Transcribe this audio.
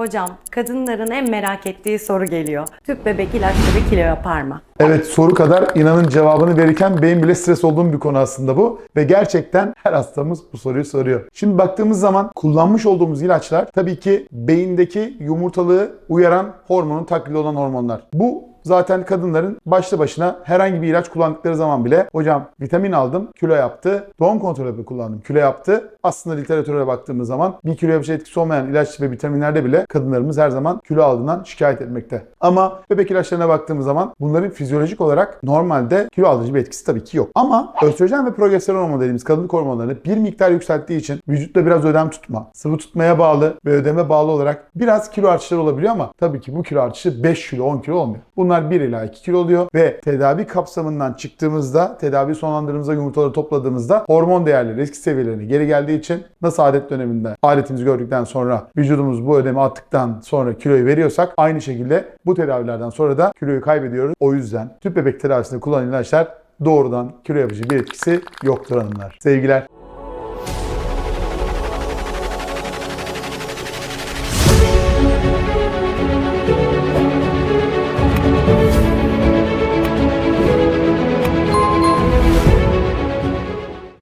Hocam, kadınların en merak ettiği soru geliyor. Tüp bebek ilaçları kilo yapar mı? Evet soru kadar inanın cevabını verirken benim bile stres olduğum bir konu aslında bu. Ve gerçekten her hastamız bu soruyu soruyor. Şimdi baktığımız zaman kullanmış olduğumuz ilaçlar tabii ki beyindeki yumurtalığı uyaran hormonun taklidi olan hormonlar. Bu zaten kadınların başlı başına herhangi bir ilaç kullandıkları zaman bile hocam vitamin aldım kilo yaptı, doğum kontrol hapı kullandım kilo yaptı. Aslında literatüre baktığımız zaman bir kilo yapıcı etkisi olmayan ilaç ve vitaminlerde bile kadınlarımız her zaman kilo aldığından şikayet etmekte. Ama bebek ilaçlarına baktığımız zaman bunların fizyolojik olarak normalde kilo aldırıcı bir etkisi tabii ki yok. Ama östrojen ve progesteron hormonu dediğimiz kadınlık hormonlarını bir miktar yükselttiği için vücutta biraz ödem tutma, sıvı tutmaya bağlı ve ödeme bağlı olarak biraz kilo artışları olabiliyor ama tabii ki bu kilo artışı 5 kilo 10 kilo olmuyor. Bunlar 1 ila 2 kilo oluyor ve tedavi kapsamından çıktığımızda, tedavi sonlandırdığımızda yumurtaları topladığımızda hormon değerleri eski seviyelerine geri geldiği için nasıl adet döneminde aletimizi gördükten sonra vücudumuz bu ödemi attıktan sonra kiloyu veriyorsak aynı şekilde bu tedavilerden sonra da kiloyu kaybediyoruz. O yüzden tüp bebek tedavisinde kullanılan ilaçlar doğrudan kilo yapıcı bir etkisi yoktur hanımlar. Sevgiler.